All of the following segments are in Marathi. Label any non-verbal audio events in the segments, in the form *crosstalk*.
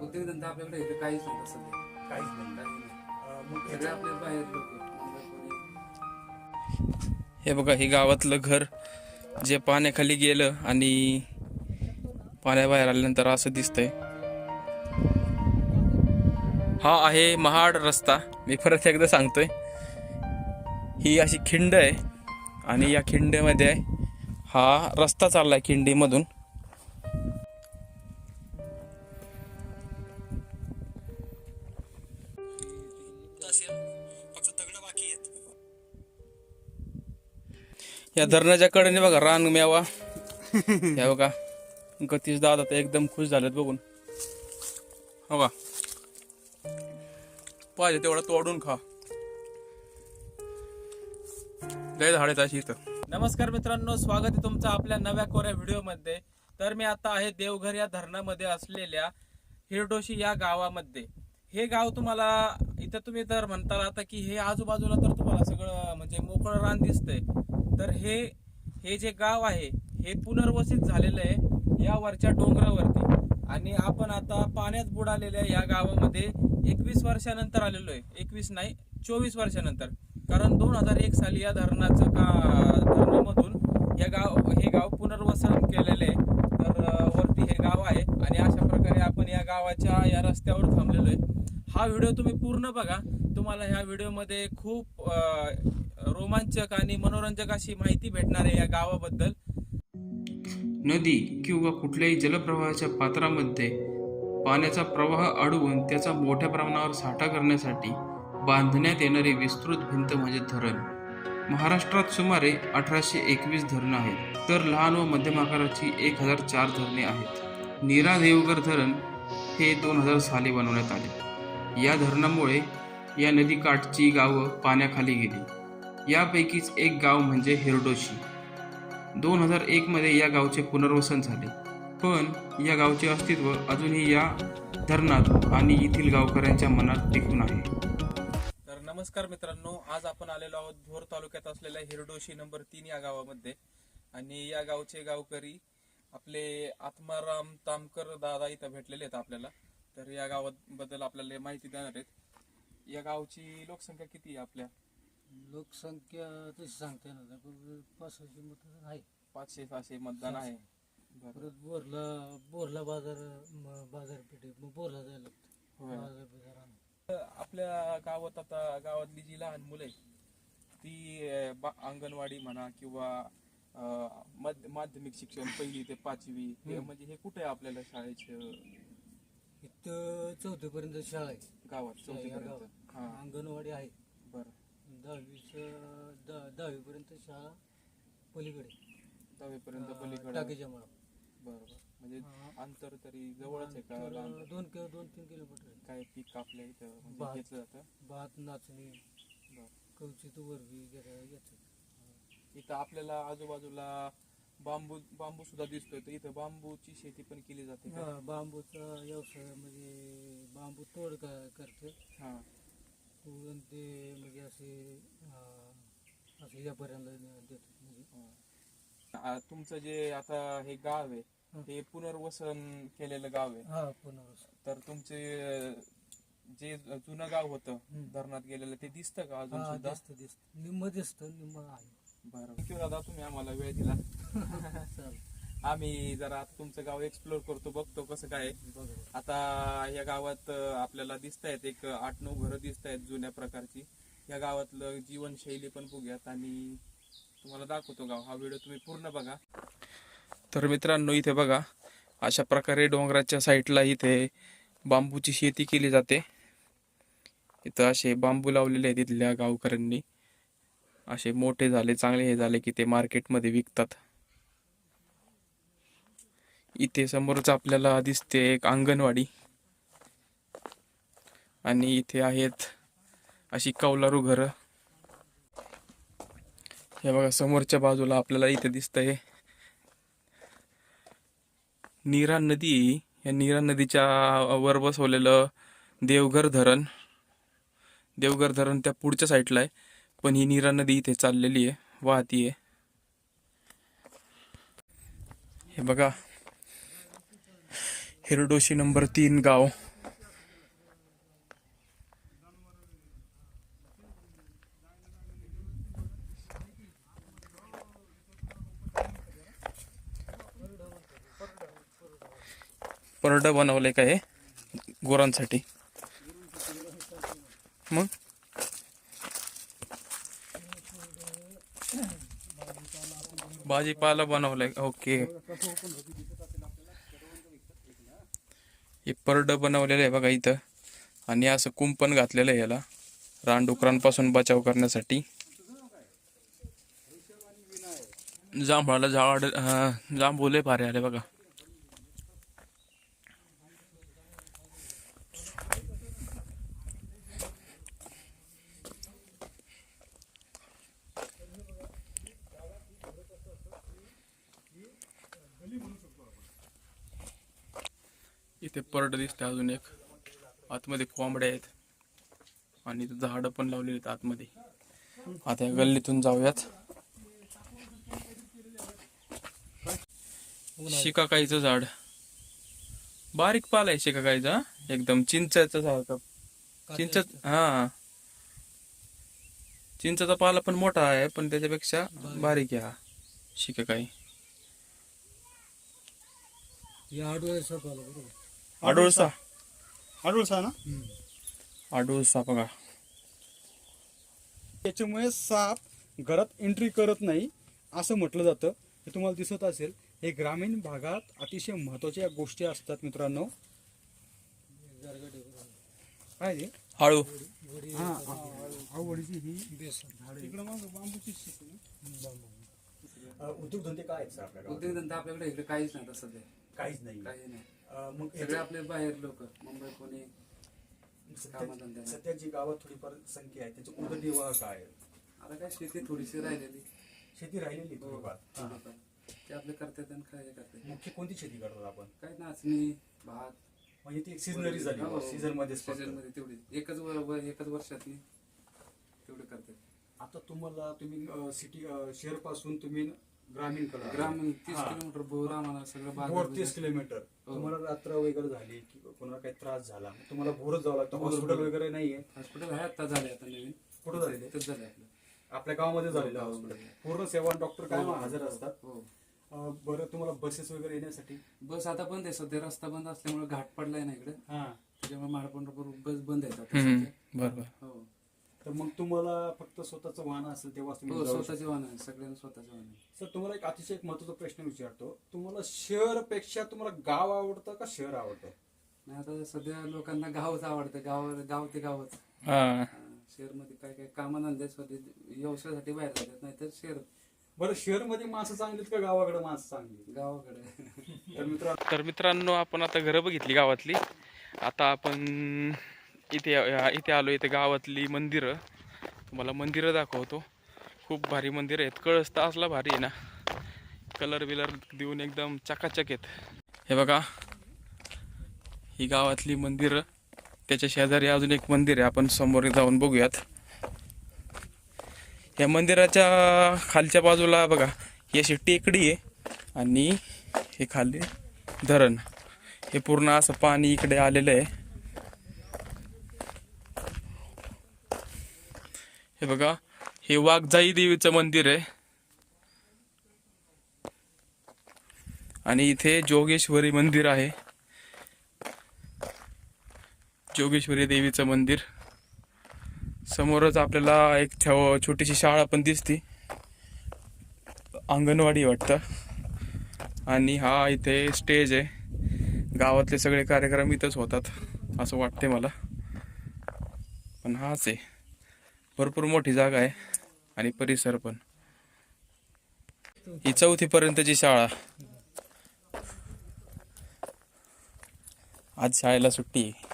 उद्योगधंदा आपल्याकडे इथे काहीच नाही सध्या काहीच नाही काही नाही. अं, मग सगळे याच्या- आपले बाहेर लोक हे बघा हे गावातलं घर जे पाण्याखाली गेलं आणि पाण्याबाहेर आल्यानंतर असं दिसतंय. हा आहे महाड रस्ता. मी परत एकदा सांगतोय. ही अशी खिंड आहे आणि या खिंडीमध्ये हा रस्ता चाललाय खिंडीमधून. या धरणाच्या कडेने बघा रान मेवा. या बघा गतीश दादा तर एकदम खुश झालेत बघून. हो का पाहिजे तेवढा तोडून खा. लय झाडे अशी इथं. नमस्कार मित्रांनो स्वागत आहे तुमचं आपल्या नव्या कोऱ्या व्हिडिओमध्ये. तर मी आता आहे देवघर या धरणामध्ये असलेल्या हिरडोशी या गावामध्ये. हे गाव तुम्हाला इथं तुम्ही तर म्हणताल आता की हे आजूबाजूला तर तुम्हाला सगळं म्हणजे मोकळं रान दिसतंय. तर हे हे जे गाव आहे हे पुनर्वसित झालेलं आहे या वरच्या डोंगरावरती. आणि आपण आता पाण्यात बुडालेल्या या गावामध्ये एकवीस वर्षानंतर आलेलो आहे. एकवीस नाही चोवीस वर्षानंतर. कारण दोन हजार एक साली या धरणाचं का धरणामधून या गाव हे गाव पुनर्वसन केलेलं आहे. तर वरती हे गाव आहे. आणि अशा प्रकारे आपण या गावाच्या या रस्त्यावर थांबलेलो आहे. हा व्हिडिओ तुम्ही पूर्ण बघा. तुम्हाला ह्या व्हिडिओमध्ये खूप रोमांचक आणि मनोरंजक अशी माहिती भेटणार आहे या गावाबद्दल. नदी किंवा कुठल्याही जलप्रवाहाच्या पात्रामध्ये पाण्याचा प्रवाह अडवून त्याचा मोठ्या प्रमाणावर साठा करण्यासाठी बांधण्यात येणारी विस्तृत भिंत म्हणजे धरण. महाराष्ट्रात सुमारे अठराशे एकवीस धरणं आहेत तर लहान व मध्यम आकाराची एक हजार चार धरणे आहेत. नीरा देवगर धरण हे दोन हजार साली बनवण्यात आले. या धरणामुळे या नदीकाठची गावं पाण्याखाली गेली. यापैकीच एक गाव म्हणजे हिरडोशी. दोन हजार एकमध्ये या गावचे पुनर्वसन झाले. पण या गावचे अस्तित्व अजूनही या धरणात आणि येथील गावकऱ्यांच्या मनात टिकून आहे. तर नमस्कार मित्रांनो आज आपण आलेलो आहोत भोर तालुक्यात असलेल्या हिरडोशी नंबर तीन या गावामध्ये. आणि या गावचे गावकरी आपले आत्माराम तामकर दादा इथं भेटलेले आहेत आपल्याला. तर या गावाबद्दल आपल्याला माहिती देणार आहेत. या गावची लोकसंख्या किती आहे आपल्या? लोकसंख्या तशी सांगता येणार नाही पण पाचशे मतदान आहे. पाचशे सहाशे मतदान आहे. परत बोरला बोरला बाजार म- बाजारपेठे मग बोरला जायला लागतं. होय. आपल्या गावात आता गावातली जी लहान मुलं आहे ती अं, बा- अंगणवाडी म्हणा किंवा अं, माध्यमिक शिक्षण पहिली ते पाचवी हे. म्हणजे हे कुठे आहे आपल्याला शाळेचं? इथं चौथीपर्यंत शाळा आहे. गावात या चौथीपर्यंत. गावात. हा. अंगणवाडी आहे. बरं. दहावीच दहा दहावीपर्यंत शाळा पलीकडे. दहावीपर्यंत पलीकडे. टाकीच्या मुळा. बरं बरं म्हणजे. अंतर तरी जवळच आहे का लांब? दोन किंवा दोन तीन किलोमीटर आहे. काय पीक आपल्या इथं? म्हणजे भात. घेतलं जातं? भात नाचणी बरं. कवचित वरबी येतात इथं आपल्याला आजूबाजूला बांबू बांबू सुद्धा दिसतोय. तर इथं बांबूची शेती पण केली जाते का? बांबूचा व्यवसाय म्हणजे बांबू तोड का- करते हा. ते म्हणजे असे म्हणजे आ, तुमचं जे आता हे गाव आहे. हे. पुनर्वसन केलेलं गाव आहे. हा पुनर्वसन. तर तुमचे अ, जे जुनं गाव होतं. धरणात गेलेलं ते दिसतं का अजून हा सुद्धा? दिसतं दिसतं. निम्म दिसतं निम्म आहे. बरं. you दादा तुम्ही आम्हाला वेळ दिला? *laughs* चालेल. आम्ही जरा आता तुमचं गाव एक्सप्लोर करतो बघतो कसं काय आहे. आता या गावात अ, आपल्याला दिसत आहेत एक आठ नऊ घरं दिसत आहेत जुन्या प्रकारची. या गावातलं जीवनशैली पण बघूयात आणि तुम्हाला दाखवतो गाव. हा व्हिडिओ तुम्ही पूर्ण बघा. तर मित्रांनो इथे बघा अशा प्रकारे डोंगराच्या साईडला इथे बांबूची शेती केली जाते. इथं असे बांबू लावलेले आहेत इथल्या गावकऱ्यांनी. असे मोठे झाले चांगले हे झाले की ते मार्केटमध्ये विकतात. इथे समोरच आपल्याला दिसते एक अंगणवाडी. आणि इथे आहेत अशी कौलारू घरं. हे बघा समोरच्या बाजूला आपल्याला इथे दिसतंय. नीरा नदी या नीरा नदीच्या वर बसवलेलं देवघर धरण. देवघर धरण त्या पुढच्या साईडला आहे पण ही नीरा नदी इथे चाललेली आहे वाहती आहे हे बघा हिरडोशी नंबर तीन गाँव. परड बन का गोर गुरांसाठी. मग? भाजीपाला ओके. हे परडं बनवलेलं आहे बघा इथं. आणि असं कुंपण घातलेलं आहे याला. रानडुकरांपासून बचाव करण्यासाठी. जांभळाला झाड अं, जांभूले भारी आले बघा. इथे परड दिसते अजून एक. आतमध्ये कोंबड्या आहेत. आणि इथं झाडं पण लावलेली आहेत आतमध्ये. आता या गल्लीतून जाऊयात. शिकाकाईचं झाड. बारीक पाल आहे शिकाकाईचा एकदम चिंचाचं झाड चिंच हा. चिंचाचा पाला पण मोठा आहे पण त्याच्यापेक्षा बारीक आहे हा शिकाकाई. आडोळसा. आडूळसा. ना? आडोळसा बघा. त्याच्यामुळे साप घरात एंट्री करत नाही असं म्हटलं जातं. हे तुम्हाला दिसत असेल हे ग्रामीण भागात अतिशय महत्त्वाच्या गोष्टी असतात मित्रांनो. काय ते हळू. हा, आवडीची इकडं मग बांबूची शेती ना. अ, उद्योगधंदे काय आहेत सर आपल्याकडे? उद्योगधंदा आपल्याकडे इकडे काहीच नाही सध्या. काहीच नाही. काही नाही. मग सगळे याच्या- आपले बाहेर लोक मुंबई पुणे सध्या कामधंदे. सध्या जी गावात थोडीफार संख्या आहे त्याची उदरनिर्वाह काय आहे? आता काय शेती थोडीशी राहिलेली शेती राहिलेली हो, थोडीफार हा. थोडीफार. ते आपले करतात आणि काय हे करतात मुख्य कोणती शेती करतात आपण काय नाचणी भात म्हणजे ती सीझनरी झाली हो, सीझनमध्ये सीझनमध्ये तेवढी एकच वर- वर- एकच वर्षात तेवढे करतात आता तुम्हाला तुम्ही सिटी शहरपासून तुम्ही ग्रामीणकडे ग्रामीण तीस हा. किलोमीटर बोर आम्हाला सगळं भोर बाजार तीस किलोमीटर. हो. तुम्हाला रात्र वगैरे झाली की कोणाला काही त्रास झाला मग तुम्हाला भोरच जावं लागतं. भोर- हॉस्पिटल भोर. वगैरे नाहीये. हॉस्पिटल आहे आता झाले आता नवीन. कुठं झालेले? इथंच झाले आपलं. आपल्या गावामध्ये झालेलं हो, हॉस्पिटल. पूर्ण सेवा डॉक्टर काय हो, हजर असतात? हो. अं, बरं तुम्हाला बसेस वगैरे येण्यासाठी? बस आता बंद आहे सध्या रस्ता बंद असल्यामुळे घाट पडलाय ना इकडे. हा. त्याच्यामुळे महाडपंढरपूर बस बंद आहे आता सध्या. बरोबर हो हो तर मग तुम्हाला फक्त स्वतःचं वाहन असेल तेव्हा हो तुम्ही जाऊ शकता. स्वतःचे वाहन आहे सगळ्यांना स्वतःचे वाहन आहे. सर तुम्हाला एक अतिशय एक महत्त्वाचा प्रश्न विचारतो. तुम्हाला शहरपेक्षा तुम्हाला गाव आवडतं का शहर आवडतं? नाही आता सध्या लोकांना गावच आवडतं. गाव गाव ते गावच. हा. शहरमध्ये काय काय सध्या व्यवसायासाठी बाहेर जातात नाही तर शहर. बरं शहरमध्ये माणसं चांगली आहेत का गावाकडे माणसं चांगली गावाकडे. तर मित्र तर मित्रांनो आपण आता घरं बघितली गावातली. आता आपण इथे इथे आलो इथे गावातली मंदिरं. तुम्हाला मंदिरं दाखवतो. खूप भारी मंदिर आहेत. कळसता असला भारी आहे ना. कलर बिलर देऊन एकदम चकाचक आहेत. हे बघा. ही गावातली मंदिरं. त्याच्या शेजारी अजून एक मंदिर आहे. आपण समोर जाऊन बघूयात. या मंदिराच्या खालच्या बाजूला बघा. ही अशी टेकडी आहे आणि हे खाली धरण. हे पूर्ण असं पाणी इकडे आलेलं आहे. हे बघा हे वाघजाई देवीचं मंदिर आहे. आणि इथे जोगेश्वरी मंदिर आहे. जोगेश्वरी देवीचं मंदिर. समोरच आपल्याला एक छोटीशी शाळा पण दिसते. अंगणवाडी वाटतं. आणि हा इथे स्टेज आहे. गावातले सगळे कार्यक्रम इथंच होतात असं वाटते मला. पण हाच आहे. भरपूर मोठी जागा आहे आणि परिसर पण. ही चौथी पर्यंतची शाळा. आज शाळेला सुट्टी आहे.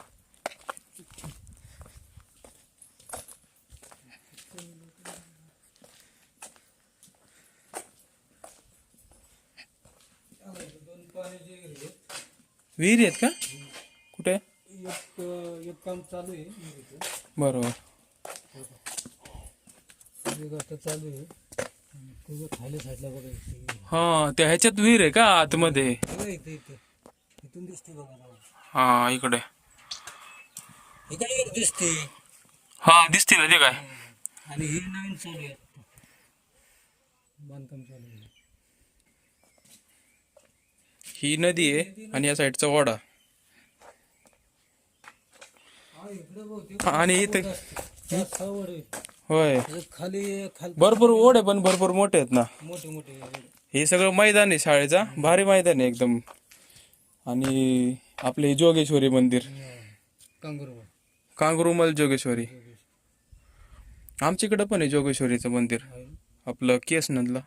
विहिरी आहेत का? कुठे? एक एक काम चालू आहे. बरोबर. एक आता चालू आहे. आणि तुझं खाली साईडला बघा इथे. हा त्या ह्याच्यात विहीर आहे का आतमध्ये? बघा इथे इथे. इथून दिसते बघा ना. हा इकडे. हे एक दिसते. हा दिसते ना ते काय? आणि ही नवीन चालू आहे बांधकाम चालू आहे. ही नदी आहे आणि या साईडचा इकडे बहुतेक आणि इथे आहे. होय. खाली खाली भरपूर ओढे पण भरपूर मोठे आहेत ना. मोठे मोठे. आहे. हे सगळं मैदान आहे शाळेचा. भारी मैदान आहे एकदम. आणि आपले जोगेश्वरी मंदिर. कांगरू कांगरुमल जोगेश्वरी. आमच्याकडं पण आहे जोगेश्वरीचं मंदिर. आपलं केस नदला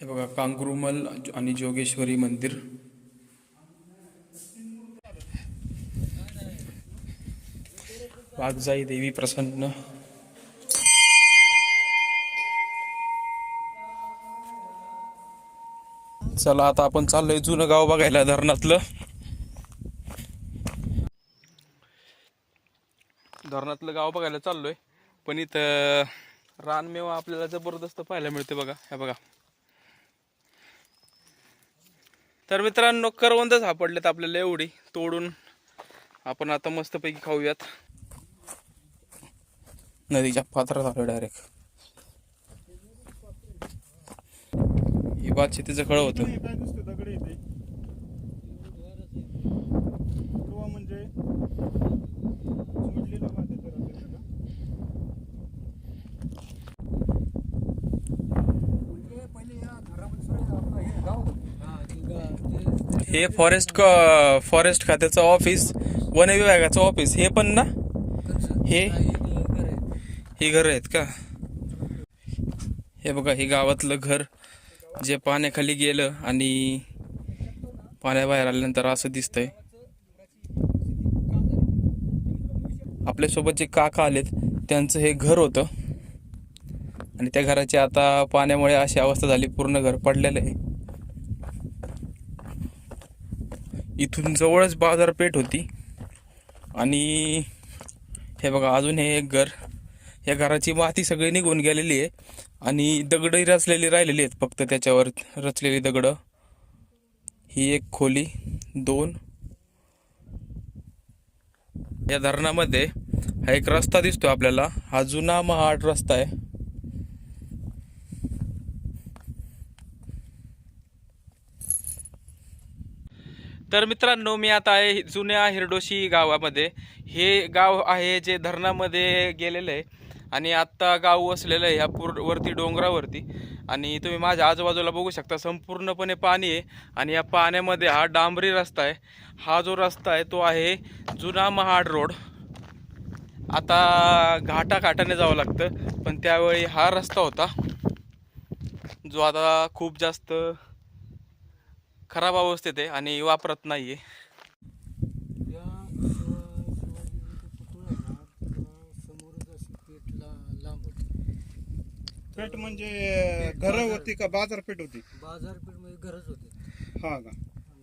हे बघा कांगरुमल आणि जोगेश्वरी मंदिर. वाघजाई देवी प्रसन्न. चला आता आपण चाललोय जुनं गाव बघायला धरणातलं. धरणातलं गाव बघायला चाललोय. पण इथं रानमेवा आपल्याला जबरदस्त पाहायला मिळते बघा. हे बघा. तर मित्रांनो करवंद सापडलेत आपल्याला एवढी. तोडून आपण आता मस्तपैकी खाऊयात. नदीच्या पात्रात आलो डायरेक्ट ही बात शेतीचं खळं होतं म्हणजे? हा, हे फॉरेस्ट फॉरेस्ट खात्याचं ऑफिस वन विभागाचं ऑफिस हे पण ना? हे ही घर आहेत का? हे बघा हे गावातलं घर जे पाण्याखाली गेलं आणि पाण्याबाहेर आल्यानंतर असं दिसतंय. आपल्यासोबत जे काका आलेत त्यांचं हे घर होतं. आणि त्या घराची आता पाण्यामुळे अशी अवस्था झाली पूर्ण घर पडलेलं आहे. इथून जवळच बाजारपेठ होती. आणि हे बघा अजून हे एक घर. या घराची माती सगळी निघून गेलेली आहे. आणि दगडही रचलेली राहिलेली आहेत. फक्त त्याच्यावर रचलेली दगडं. ही एक खोली दोन. या धरणामध्ये हा एक रस्ता दिसतो आपल्याला. हा जुना महाड रस्ता आहे. तर मित्रांनो मी आता आहे जुन्या हिरडोशी गावामध्ये. हे गाव आहे जे धरणामध्ये गेलेलं आहे. आणि आत्ता गाव वसलेलं आहे ह्या पूर वरती डोंगरावरती. आणि तुम्ही माझ्या आजूबाजूला बघू शकता संपूर्णपणे पाणी आहे. आणि या पाण्यामध्ये हा डांबरी रस्ता आहे. हा जो रस्ता आहे तो आहे जुना महाड रोड. आता घाटाघाटाने जावं लागतं पण त्यावेळी हा रस्ता होता जो आता खूप जास्त खराब अवस्थेत आहे आणि वापरत नाही आहे या शिवा- शिवाजीचं पुतळं आहे ना, त्या समोरच अशी पेट ला- लांब होती पेठ म्हणजे घरं होती का बाजारपेठ होती? बाजारपेठमध्ये घरच होते. हा का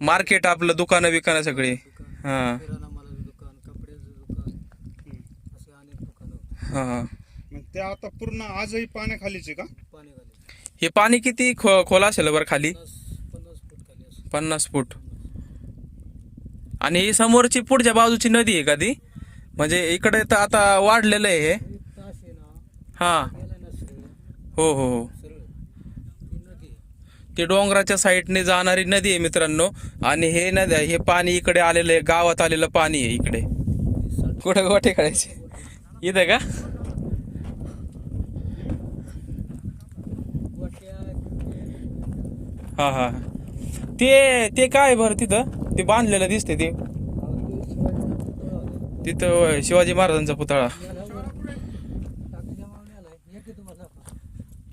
मार्केट आपलं दुकानं बिकानं सगळी. हां. किराणा मालाचं दुकान कपड्याचं दुकान. असे अनेक दुकानं होते. हां. मग ते आता पूर्ण आजही पाण्याखालीच आहे का? पाणी हे पाणी किती खो खोल असेल बरं खाली? पन्नास पन्नास फूट खाली असं पन्नास फूट. आणि ही समोरची पुढच्या बाजूची नदी आहे का ती? म्हणजे इकडे तर आता वाढलेलं आहे हे. एक तास आहे ना हां हो हो हो. ती डोंगराच्या साईडने जाणारी नदी आहे मित्रांनो. आणि हे नदी हे पाणी इकडे आलेलं आहे गावात आलेलं पाणी आहे इकडे. कुठं गोटे काढायचे इथं का? हा हा ते ते काय बरं तिथं? ते बांधलेलं दिसते ते. तिथं शिवाजी महाराजांचा पुतळा.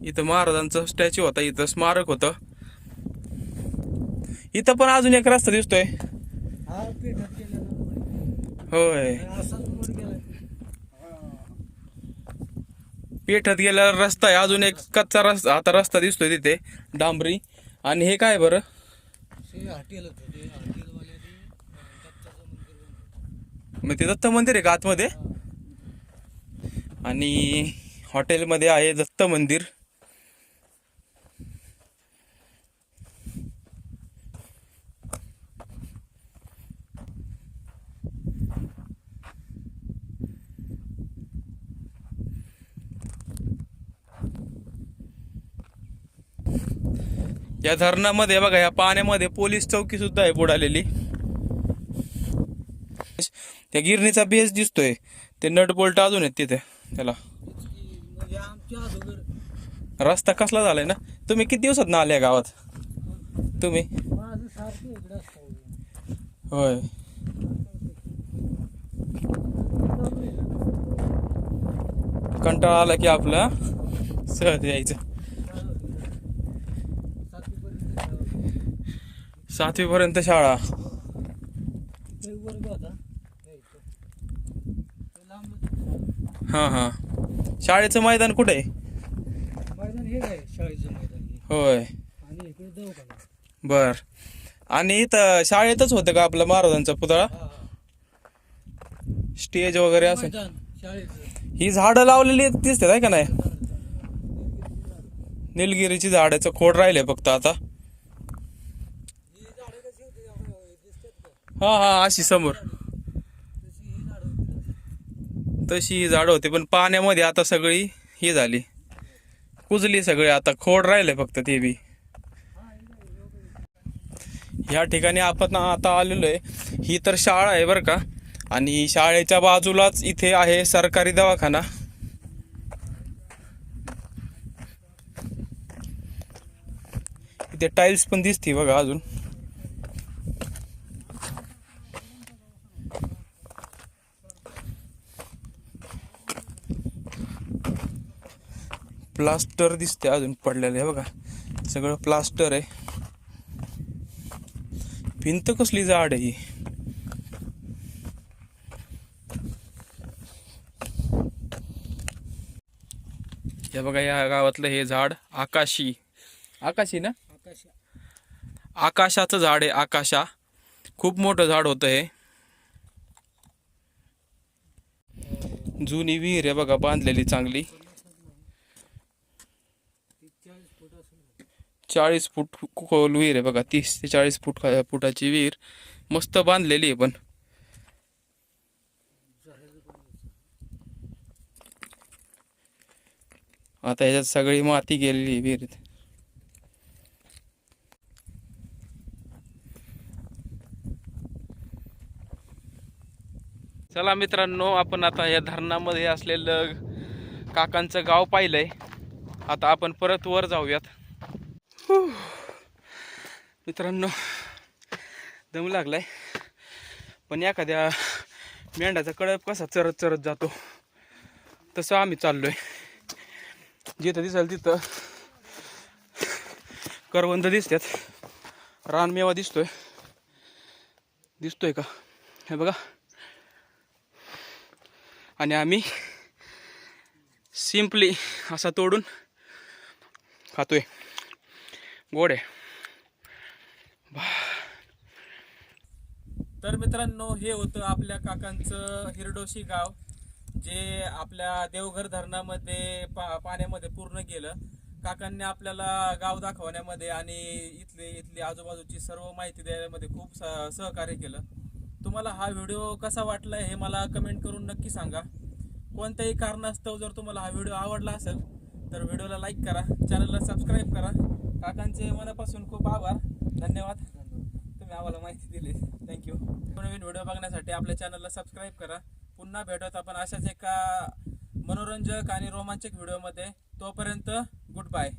इथं महाराजांचा स्टॅच्यू होता इथं स्मारक होतं. इथं पण अजून एक रस्ता दिसतोय. होय. पेठत गेलेला रस्ता आहे अजून एक कच्चा रस्ता आता रस्ता दिसतोय तिथे डांबरी. आणि हे काय बरं? मग ते दत्त मंदिर आहे का आतमध्ये? आणि हॉटेलमध्ये आहे दत्त मंदिर. या धरणामध्ये बघा या पाण्यामध्ये पोलीस चौकी सुद्धा आहे बुडालेली. त्या गिरणीचा बेस दिसतोय. ते नट बोल्ट अजून आहेत तिथे. त्याला म्हणजे आमच्या रस्ता कसला झालाय ना? तुम्ही किती दिवसात ना आले गावात? तुम्ही? होय. कंटाळा आला की आपला सहज यायचं. सातवीपर्यंत सातवी पर्यंत शाळा हा हा. शाळेचं मैदान कुठे? आहे मैदान हे शाळेचं मैदान हे. होय. आणि इकडे दवाखाना. बर. आणि इथं शाळेतच होतं का आपला महाराजांचा पुतळा? हा, हा. स्टेज वगैरे असं. मैदान शाळेचं. ही झाडं लावलेली दिसतात आहे का नाही? निलगिरीची झाडाचं खोड राहिले फक्त आता ही झाडं कशी होती आपण दिसतात का हा हा अशी समोर. तशी ही झाडं होती पण पाण्यामध्ये आता सगळी ही झाली. कुजली सगळी आता खोड राहिले फक्त ते बी. ह्या ठिकाणी आपण आता आलेलो आहे. ही तर शाळा आहे बरं का. आणि शाळेच्या बाजूलाच इथे आहे सरकारी दवाखाना. इथे टाईल्स पण दिसते बघा अजून. प्लास्टर दिसते अजून पडलेलं आहे बघा. सगळं प्लास्टर आहे. भिंत कसली जाड आहे ही. हे बघा या गावातलं हे झाड आकाशी. आकाशी ना? आकाशाचं झाड आहे आकाशा. खूप मोठं झाड होतं हे. जुनी विहीर आहे बघा बांधलेली चांगली चाळीस फूट असेल चाळीस फूट खोल विहीर आहे बघा तीस ते चाळीस फूट फुटाची विहीर. मस्त बांधलेली आहे पण. आता ह्याच्यात सगळी माती गेलेली आहे विहीर. चला मित्रांनो आपण आता या धरणामध्ये असलेलं काकांचं गाव पाहिलंय. आता आपण परत वर जाऊयात. मित्रांनो दम लागलाय. पण एखाद्या मेंढ्याचा कळप कसा चरत चरत जातो तसं आम्ही चाललोय. जिथं दिसाल तिथं करवंद दिसतात. रानमेवा दिसतोय. दिसतोय का? हे बघा. आणि आम्ही सिम्पली असा तोडून खातोय. गोड. आहे तर मित्रांनो हे होतं आपल्या काकांचं हिरडोशी गाव जे आपल्या देवघर धरणामध्ये पा पाण्यामध्ये पूर्ण गेलं. काकांनी आपल्याला गाव दाखवण्यामध्ये आणि इथले इथली आजूबाजूची सर्व माहिती द्यायमध्ये खूप सहकार्य केलं. तुम्हाला हा व्हिडिओ कसा वाटला हे मला कमेंट करून नक्की सांगा. कोणत्याही कारणास्तव जर तुम्हाला हा व्हिडिओ आवडला असेल तर व्हिडिओला लाईक करा चॅनलला सबस्क्राईब करा. काकांचे मनापासून खूप आभार. धन्यवाद. तुम्ही आम्हाला माहिती दिली थँक्यू नवीन व्हिडिओ बघण्यासाठी आपल्या चॅनलला सबस्क्राईब करा. पुन्हा भेटत आपण अशाच एका मनोरंजक आणि रोमांचक व्हिडिओमध्ये तोपर्यंत गुड बाय